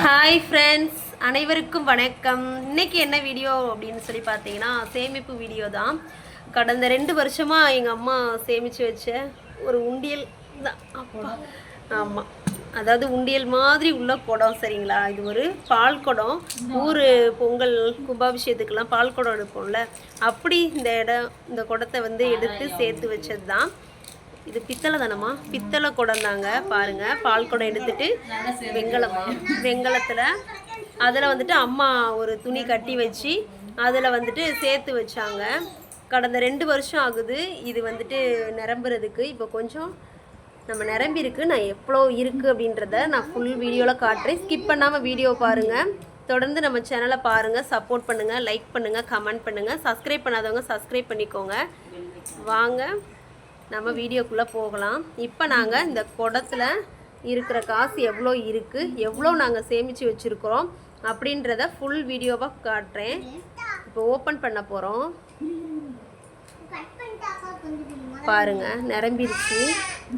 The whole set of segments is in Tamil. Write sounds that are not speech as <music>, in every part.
ஹாய் ஃப்ரெண்ட்ஸ் அனைவருக்கும் வணக்கம். இன்னைக்கு என்ன வீடியோ அப்படின்னு சொல்லி பார்த்தீங்கன்னா சேமிப்பு வீடியோ தான். கடந்த ரெண்டு வருஷமாக எங்கள் அம்மா சேமித்து வச்ச ஒரு உண்டியல் தான். அப்பா. ஆமாம் அதாவது உண்டியல் மாதிரி உள்ள குடம் சரிங்களா? இது ஒரு பால் குடம். ஊர் பொங்கல் கும்பாபிஷேகத்துக்கெல்லாம் பால் குடம் எடுப்போம்ல. அப்படி இந்த இடம் இந்த குடத்தை வந்து எடுத்து சேர்த்து வச்சது தான் இது பித்தளை தானம்மா? பித்தளை குடம் தாங்க பாருங்க. பால் குடம் எடுத்துட்டு வெங்கலம் வெங்கலத்தில் அதில் வந்துட்டு அம்மா ஒரு துணி கட்டி வச்சு அதில் வந்துட்டு சேர்த்து வச்சாங்க. கடந்த ரெண்டு வருஷம் ஆகுது இது வந்துட்டு நிரம்புறதுக்கு. இப்போ கொஞ்சம் நம்ம நிரம்பியிருக்கு. நான் எவ்வளோ இருக்குது அப்படின்றத நான் ஃபுல் வீடியோவில் காட்டுறேன். ஸ்கிப் பண்ணாமல் வீடியோ பாருங்கள் தொடர்ந்து நம்ம சேனலை பாருங்கள் சப்போர்ட் பண்ணுங்கள் லைக் பண்ணுங்கள் கமெண்ட் பண்ணுங்கள் சப்ஸ்கிரைப் பண்ணாதவங்க சப்ஸ்கிரைப் பண்ணிக்கோங்க. வாங்க. நம்ம வீடியோக்குள்ளே போகலாம். இப்போ நாங்கள் இந்த குடத்துல இருக்கிற காசு எவ்வளோ இருக்குது எவ்வளோ நாங்கள் சேமித்து வச்சுருக்குறோம் அப்படின்றத ஃபுல் வீடியோவாக காட்டுறேன். இப்போ ஓப்பன் பண்ண போகிறோம் பாருங்க நிரம்பிருச்சு.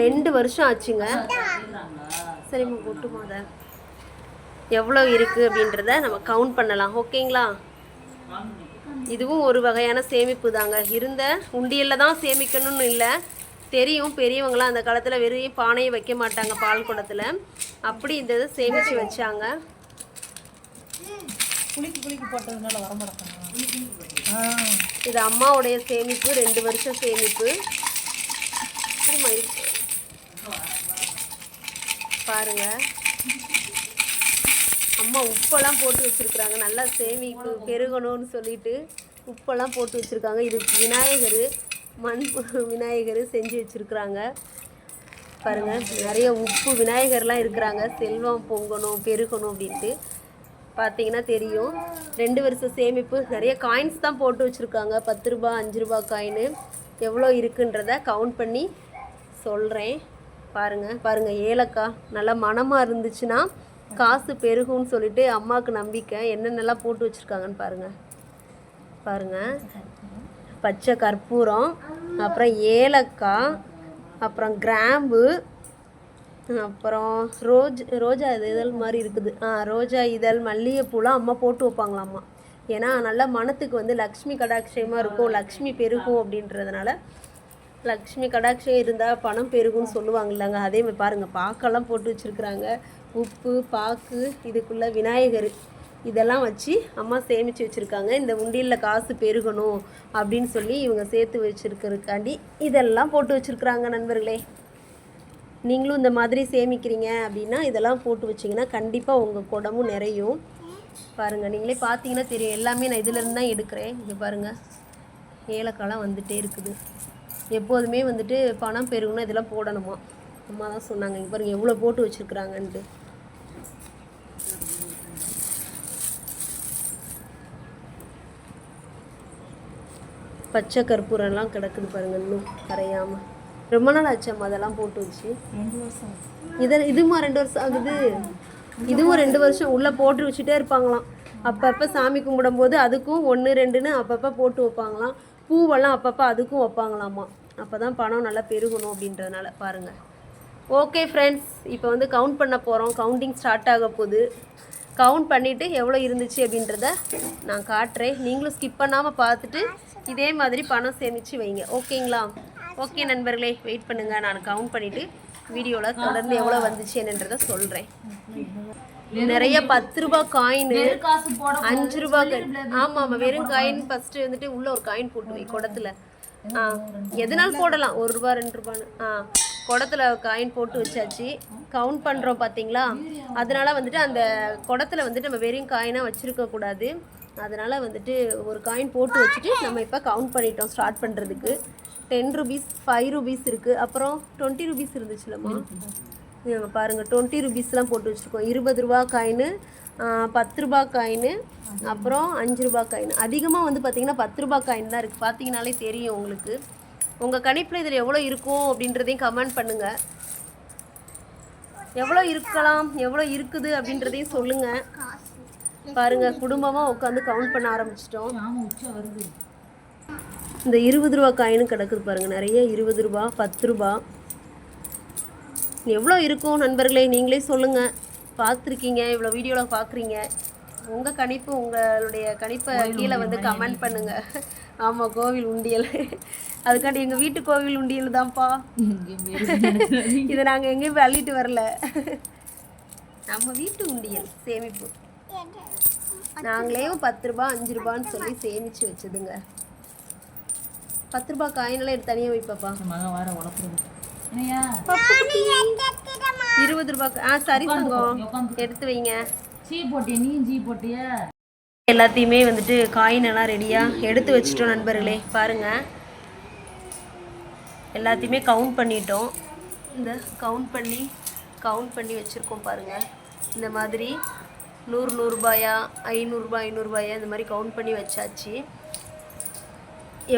ரெண்டு வருஷம் ஆச்சுங்க. சரிம்மா கொட்டுமா அதை. எவ்வளோ இருக்குது அப்படின்றத நம்ம கவுண்ட் பண்ணலாம். ஓகேங்களா இதுவும் ஒரு வகையான சேமிப்பு தாங்க இருந்த உண்டியலில் தான் சேமிக்கணும்னு இல்லை. தெரியும் பெரியவங்களாம் அந்த காலத்தில் வெறும் பானையை வைக்க மாட்டாங்க பால் குடத்தில். அப்படி இந்த இதை சேமித்து வச்சாங்க. இது அம்மாவுடைய சேமிப்பு ரெண்டு வருஷம் சேமிப்பு. பாருங்க. அம்மா உப்பெல்லாம் போட்டு வச்சிருக்கிறாங்க. நல்லா சேமிப்பு பெருகணும்னு சொல்லிட்டு உப்பெல்லாம் போட்டு வச்சிருக்காங்க. இது விநாயகர். மண் <laughs> விநாயகர் செஞ்சு வச்சுருக்குறாங்க. பாருங்கள் நிறைய உப்பு விநாயகர்லாம் இருக்கிறாங்க. செல்வம் பொங்கணும் பெருகணும் அப்படின்ட்டு. பார்த்தீங்கன்னா தெரியும். ரெண்டு வருஷம் சேமிப்பு நிறைய காயின்ஸ் தான் போட்டு வச்சுருக்காங்க. பத்து ரூபா அஞ்சு ரூபா காயின் எவ்வளோ இருக்குன்றத கவுண்ட் பண்ணி சொல்கிறேன் பாருங்கள் பாருங்கள் ஏலக்காய். நல்லா மனமாக இருந்துச்சுன்னா காசு பெருகும்னு சொல்லிட்டு அம்மாவுக்கு நம்பிக்கை. என்னென்னலாம் போட்டு வச்சுருக்காங்கன்னு பாருங்கள் பாருங்கள் பச்சை கற்பூரம் அப்புறம் ஏலக்காய் அப்புறம் கிராம்பு அப்புறம் ரோஜ் ரோஜா இதழ் மாதிரி இருக்குது. ஆ ரோஜா இதழ் மல்லிகைப்பூலாம் அம்மா போட்டு வைப்பாங்களாம்மா. ஏன்னா நல்ல மனத்துக்கு வந்து லக்ஷ்மி கடாட்சயமாக இருக்கும் லக்ஷ்மி பெருகும் அப்படின்றதுனால லக்ஷ்மி கடாட்சயம் இருந்தால் பணம் பெருகும்னு சொல்லுவாங்க இல்லைங்க அதே மாதிரி பாருங்கள் பாக்கெல்லாம் போட்டு வச்சுருக்குறாங்க. உப்பு பாக்கு இதுக்குள்ளே விநாயகர். இதெல்லாம் வச்சு அம்மா சேமித்து வச்சுருக்காங்க. இந்த உண்டியலில் காசு பெருகணும் அப்படின்னு சொல்லி இவங்க சேர்த்து வச்சுருக்கிறதுக்காண்டி இதெல்லாம் போட்டு வச்சுருக்குறாங்க நண்பர்களே. நீங்களும் இந்த மாதிரி சேமிக்கிறீங்க அப்படின்னா இதெல்லாம் போட்டு வச்சிங்கன்னா கண்டிப்பாக உங்கள் குடமும் நிறையும். பாருங்கள் நீங்களே பார்த்தீங்கன்னா தெரியும். எல்லாமே நான் இதிலேருந்து தான் எடுக்கிறேன். இங்கே பாருங்கள் ஏலக்காலாம் வந்துகிட்டே இருக்குது. எப்போதுமே வந்துட்டு பணம் பெருகணும் இதெல்லாம் போடணுமா? அம்மா தான் சொன்னாங்க. இங்கே பாருங்கள் எவ்வளோ போட்டு வச்சுருக்குறாங்கன்ட்டு. பச்சை கற்பூரம்லாம் கிடக்குது பாருங்க இன்னும் கரையாமல் ரொம்ப நாள் ஆச்சம்மா அதெல்லாம் போட்டு வச்சு. இதில் இதுமா ரெண்டு வருஷம் ஆகுது? இதுவும் ரெண்டு வருஷம். உள்ளே போட்டு வச்சுட்டே இருப்பாங்களாம். அப்பப்போ சாமி கும்பிடும்போது அதுக்கும் ஒன்று ரெண்டுன்னு அப்பப்போ போட்டு வைப்பாங்களாம். பூவெல்லாம் அப்பப்போ அதுக்கும் வைப்பாங்களாமா. அப்போ தான் பணம் நல்லா பெருகணும் அப்படின்றதுனால பாருங்கள் ஓகே ஃப்ரெண்ட்ஸ் இப்போ வந்து கவுண்ட் பண்ண போகிறோம் கவுண்டிங் ஸ்டார்ட் ஆக போகுது. கவுண்ட் பண்ணிவிட்டு எவ்வளோ இருந்துச்சு அப்படின்றத நான் காட்டுறேன். நீங்களும் ஸ்கிப் பண்ணாமல் பார்த்துட்டு இதே மாதிரி பணம் சேமித்து வைங்க. ஓகேங்களா ஓகே நண்பர்களே வெயிட் பண்ணுங்கள் நான் கவுண்ட் பண்ணிவிட்டு வீடியோவில் தொடர்ந்து எவ்வளோ வந்துச்சு என்னன்றதை சொல்கிறேன் நிறைய பத்து ரூபாய் காயின் அஞ்சு ரூபாய் ஆமாம் ஆமாம் வெறும் காயின் ஃபஸ்ட்டு வந்துட்டு உள்ள ஒரு காயின் போட்டு வை குடத்துல. ஆ எதனாலும் போடலாம். ஒரு ரூபா ரெண்டு ரூபான்னு. ஆ குடத்துல காயின் போட்டு வச்சாச்சு. கவுண்ட் பண்ணுறோம் பார்த்தீங்களா அதனால வந்துட்டு அந்த குடத்துல வந்துட்டு நம்ம வெறும் காயினாக வச்சுருக்க கூடாது. அதனால வந்துட்டு ஒரு காயின் போட்டு வச்சுட்டு நம்ம இப்போ கவுண்ட் பண்ணிட்டோம் ஸ்டார்ட் பண்ணுறதுக்கு டென் ருபீஸ் ஃபைவ் ருபீஸ் இருக்குது அப்புறம் டுவெண்ட்டி ருபீஸ் இருந்துச்சுலம்மா. இங்க பாருங்கள் டுவெண்ட்டி ருபீஸ்லாம் போட்டு வச்சுருக்கோம். இருபது ரூபா காயின் பத்து ரூபா காயின் அப்புறம் அஞ்சு ரூபா காயின் அதிகமாக வந்து பார்த்திங்கன்னா பத்து ரூபா காயின் தான் இருக்குது பார்த்தீங்கனாலே தெரியும் உங்களுக்கு. உங்கள் கணிப்பில் இதில் எவ்வளோ இருக்கும் அப்படின்றதையும் கமெண்ட் பண்ணுங்கள் எவ்வளோ இருக்கலாம் எவ்வளோ இருக்குது அப்படின்றதையும் சொல்லுங்கள் பாருங்கள் குடும்பமாக உட்காந்து கவுண்ட் பண்ண ஆரம்பிச்சிட்டோம். இந்த இருபது ரூபா காயினும் கிடக்குது பாருங்கள் நிறைய இருபது ரூபா பத்து ரூபா. எவ்வளோ இருக்கும் நண்பர்களே நீங்களே சொல்லுங்கள் பார்த்துருக்கீங்க இவ்வளோ வீடியோவில் பார்க்குறீங்க. உங்கள் கணிப்பு உங்களுடைய கணிப்பை கீழே வந்து கமெண்ட் பண்ணுங்க. ஆமாம் கோவில் உண்டியல். அதுக்காண்டி எங்கள் வீட்டு கோவில் உண்டியல் தான்ப்பா. இதை நாங்கள் எங்கேயும் போய் அள்ளிட்டு வரல. நம்ம வீட்டு உண்டியல் சேமிப்பு. நாங்களே பத்து ரூபா அஞ்சு ரூபான்னு சொல்லி சேமிச்சு வச்சதுங்க. பத்து ரூபாய் காயினெல்லாம் எடுத்து தனியாக வைப்பாப்பா. இருபது ரூபாய்க்கு ஆ சரி சங்கம் எடுத்து வைங்க. சீ போட்டியா நீயும் சீ போட்டியா? எல்லாத்தையுமே வந்துட்டு காயின் எல்லாம் ரெடியாக எடுத்து வச்சிட்டோம் நண்பர்களே பாருங்க. எல்லாத்தையுமே கவுண்ட் பண்ணிட்டோம். இந்த கவுண்ட் பண்ணி கவுண்ட் பண்ணி வச்சுருக்கோம் பாருங்கள் இந்த மாதிரி நூறு நூறுரூபாயா ஐநூறுரூபா ஐநூறுரூபாயா இந்த மாதிரி கவுண்ட் பண்ணி வச்சாச்சு.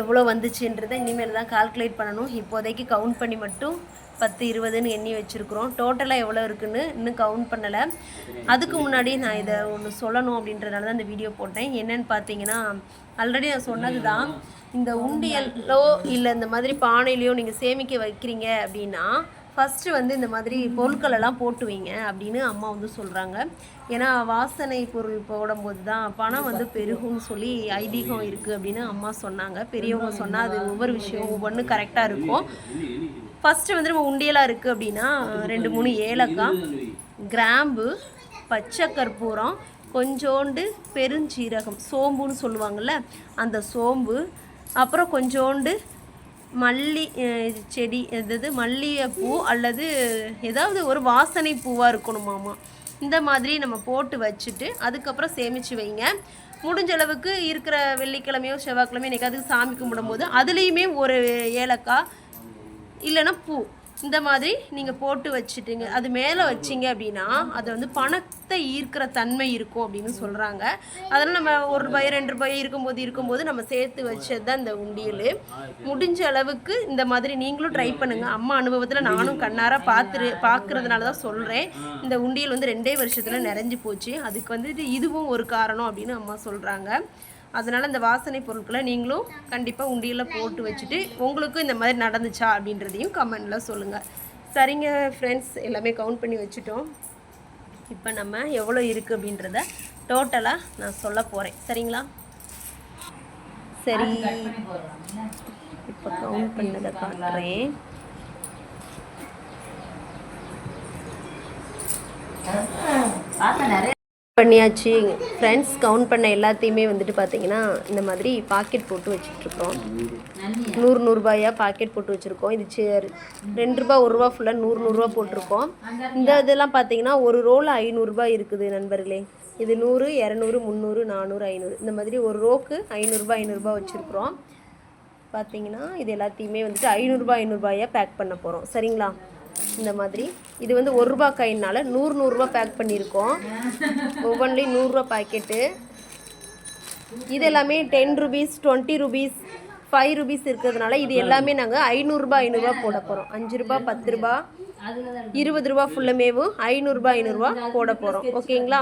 எவ்வளோ வந்துச்சுன்றதை இனிமேல் தான் கால்குலேட் பண்ணணும். இப்போதைக்கு கவுண்ட் பண்ணி மட்டும் பத்து இருபதுன்னு எண்ணி வச்சுருக்குறோம். டோட்டலாக எவ்வளோ இருக்குன்னு இன்னும் கவுண்ட் பண்ணலை. அதுக்கு முன்னாடி நான் இதை ஒன்று சொல்லணும் அப்படின்றதுனால தான் இந்த வீடியோ போட்டேன். என்னன்னு பார்த்தீங்கன்னா ஆல்ரெடி நான் சொன்னது தான் இந்த உண்டியலோ இல்லை இந்த மாதிரி பானையிலையோ நீங்கள் சேமிக்க வைக்கிறீங்க அப்படின்னா ஃபஸ்ட்டு வந்து இந்த மாதிரி பொருட்கள் எல்லாம் போட்டு வைங்க அப்படின்னு அம்மா வந்து சொல்கிறாங்க ஏன்னா வாசனை பொருள் போடும்போது தான் பணம் வந்து பெருகும்னு சொல்லி ஐதீகம் இருக்குது அப்படின்னு அம்மா சொன்னாங்க. பெரியவங்க சொன்னால் அது ஒவ்வொரு விஷயம் ஒவ்வொன்றும் கரெக்டாக இருக்கும். ஃபஸ்ட்டு வந்து நம்ம உண்டியலாக இருக்குது அப்படின்னா ரெண்டு மூணு ஏலக்காய் கிராம்பு பச்சை கற்பூரம் கொஞ்சோண்டு பெருஞ்சீரகம் சோம்புன்னு சொல்லுவாங்கள்ல அந்த சோம்பு அப்புறம் கொஞ்சோண்டு மல்லி செடி எதாவது மல்லிகைப்பூ அல்லது ஏதாவது ஒரு வாசனை பூவாக இருக்கணுமாமா இந்த மாதிரி நம்ம போட்டு வச்சுட்டு அதுக்கப்புறம் சேமித்து வைங்க. முடிஞ்ச அளவுக்கு இருக்கிற வெள்ளிக்கிழமையோ செவ்வாய்க்கிழமையோ அதுக்கு சாமி கும்பிடும்போது அதுலேயுமே ஒரு ஏலக்காய் இல்லைன்னா பூ. இந்த மாதிரி நீங்கள் போட்டு வச்சுட்டுங்க. அது மேலே வச்சிங்க அப்படின்னா அது வந்து பணத்தை ஈர்க்கிற தன்மை இருக்கும் அப்படின்னு சொல்கிறாங்க அதனால் நம்ம ஒரு ரூபாய் ரெண்டு ரூபாய் இருக்கும்போது இருக்கும்போது நம்ம சேர்த்து வச்சது தான் இந்த உண்டியல். முடிஞ்ச அளவுக்கு இந்த மாதிரி நீங்களும் ட்ரை பண்ணுங்கள் அம்மா அனுபவத்தில் நானும் கண்ணார பார்த்துரு பார்க்குறதுனால தான் சொல்கிறேன் இந்த உண்டியல் வந்து ரெண்டே வருஷத்தில் நிறைஞ்சு போச்சு. அதுக்கு வந்துட்டு இதுவும் ஒரு காரணம் அப்படின்னு அம்மா சொல்கிறாங்க அதனால் இந்த வாசனை பொருட்களை நீங்களும் கண்டிப்பாக உண்டியில் போட்டு வச்சுட்டு உங்களுக்கும் இந்த மாதிரி நடந்துச்சா அப்படின்றதையும் கமெண்டில் சொல்லுங்கள் சரிங்க ஃப்ரெண்ட்ஸ் எல்லாமே கவுண்ட் பண்ணி வச்சுட்டோம். இப்போ நம்ம எவ்வளோ இருக்குது அப்படின்றத டோட்டலாக நான் சொல்ல போகிறேன் சரிங்களா? சரி. இப்போ கவுண்ட் பண்ணதை காட்டுறேன் நிறைய பண்ணியாச்சு. ஃப்ரெண்ட்ஸ் கவுண்ட் பண்ண எல்லாத்தையுமே வந்துட்டு பார்த்தீங்கன்னா இந்த மாதிரி பாக்கெட் போட்டு வச்சுட்ருக்கோம் நூறு நூறுரூபாயா பாக்கெட் போட்டு வச்சுருக்கோம். இது சேர் ரெண்டு ரூபா ஒரு ரூபா ஃபுல்லாக நூறு நூறுரூவா போட்டிருக்கோம். இந்த இதெல்லாம் பார்த்தீங்கன்னா ஒரு ரோல் ஐநூறுரூபா இருக்குது நண்பர்களே. இது நூறு இரநூறு முந்நூறு நானூறு ஐநூறு. இந்த மாதிரி ஒரு ரோக்கு ஐநூறுரூபா ஐநூறுரூபா வச்சுருக்குறோம். பார்த்தீங்கன்னா இது எல்லாத்தையுமே வந்துட்டு ஐநூறுரூபா ஐநூறுரூபாயாக பேக் பண்ண போகிறோம் சரிங்களா? இந்த மாதிரி. இது வந்து ஒரு ரூபா காயினால நூறு நூறுரூவா பேக் பண்ணியிருக்கோம். ஒவ்வொன்றிலையும் நூறுரூவா பாக்கெட்டு இது எல்லாமே ten rupees twenty rupees five rupees இருக்கிறதுனால இது எல்லாமே நாங்கள் ஐநூறுரூபா ஐநூறுரூவா போட போகிறோம் அஞ்சு ரூபா பத்து ரூபா இருபது ரூபா ஃபுல்லமேவும் ஐநூறுரூபா ஐநூறுரூவா போட போகிறோம் ஓகேங்களா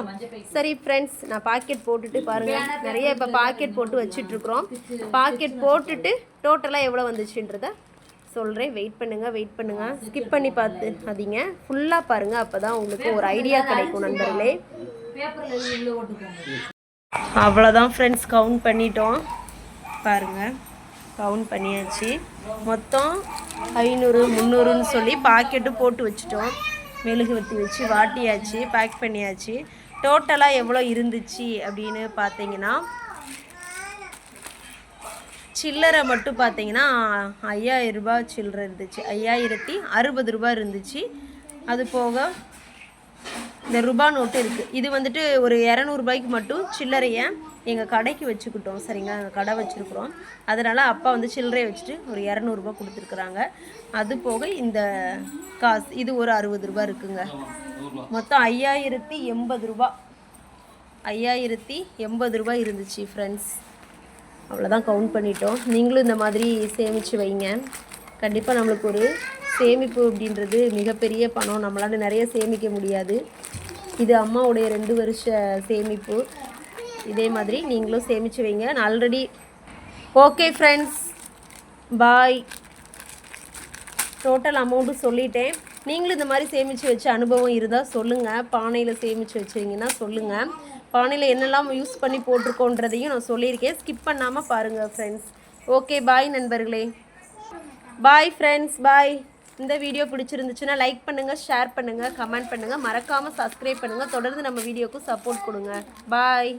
சரி ஃப்ரெண்ட்ஸ் நான் பாக்கெட் போட்டுட்டு பாருங்கள் நிறைய இப்போ பாக்கெட் போட்டு வச்சுட்ருக்குறோம் பாக்கெட் போட்டுட்டு டோட்டலாக எவ்வளோ வந்துச்சுன்றத சொல்கிறேன் வெயிட் பண்ணுங்கள் வெயிட் பண்ணுங்கள் ஸ்கிப் பண்ணி பார்த்து அதிங்க ஃபுல்லாக பாருங்கள் அப்போ தான் உங்களுக்கு ஒரு ஐடியா கிடைக்கும் நண்பர்களே. அவ்வளோதான் ஃப்ரெண்ட்ஸ் கவுண்ட் பண்ணிட்டோம். பாருங்கள் கவுண்ட் பண்ணியாச்சு. மொத்தம் ஐநூறு முந்நூறுன்னு சொல்லி பாக்கெட்டு போட்டு வச்சுட்டோம். மெழுகுவர்த்தி வச்சு வாட்டியாச்சு பேக் பண்ணியாச்சு. டோட்டலாக எவ்வளோ இருந்துச்சு அப்படின்னு பார்த்தீங்கன்னா சில்லறை மட்டும் பார்த்தீங்கன்னா ஐயாயிரம் ரூபாய் சில்லறை இருந்துச்சு. ஐயாயிரத்தி அறுபது ரூபாய் இருந்துச்சு. அது போக இந்த ரூபா நோட்டு இருக்குது இது வந்துட்டு ஒரு இரநூறுபாய்க்கு மட்டும் சில்லறையை எங்கள் கடைக்கு வச்சுக்கிட்டோம். சரிங்களா? நாங்கள் கடை வச்சுருக்குறோம். அதனால் அப்பா வந்து சில்லறையை வச்சுட்டு ஒரு இரநூறுபா கொடுத்துருக்குறாங்க. அது போக இந்த காசு இது ஒரு அறுபது ரூபா இருக்குங்க. மொத்தம் ஐயாயிரத்தி எண்பது ரூபா ஐயாயிரத்தி எண்பது ரூபாய் இருந்துச்சு ஃப்ரெண்ட்ஸ் அவ்வளோதான் கவுண்ட் பண்ணிட்டோம். நீங்களும் இந்த மாதிரி சேமித்து வைங்க. கண்டிப்பாக நம்மளுக்கு ஒரு சேமிப்பு அப்படின்றது மிகப்பெரிய பணம். நம்மளால் நிறைய சேமிக்க முடியாது. இது அம்மாவுடைய ரெண்டு வருஷ சேமிப்பு. இதே மாதிரி நீங்களும் சேமித்து வைங்க. நான் already okay friends bye total amount சொல்லிட்டேன். நீங்களும் இந்த மாதிரி சேமித்து வச்ச அனுபவம் இருந்தால் சொல்லுங்கள் பானையில் சேமித்து வச்சிங்கன்னா சொல்லுங்கள் பானையில் என்னெல்லாம் யூஸ் பண்ணி போட்டிருக்கோன்றதையும் நான் சொல்லியிருக்கேன். ஸ்கிப் பண்ணாமல் பாருங்கள் ஃப்ரெண்ட்ஸ் ஓகே பாய் நண்பர்களே. பாய் ஃப்ரெண்ட்ஸ் பாய் இந்த வீடியோ பிடிச்சிருந்துச்சுன்னா லைக் பண்ணுங்கள் ஷேர் பண்ணுங்கள் கமெண்ட் பண்ணுங்கள் மறக்காமல் சப்ஸ்கிரைப் பண்ணுங்கள் தொடர்ந்து நம்ம வீடியோக்கு சப்போர்ட் கொடுங்க. பாய்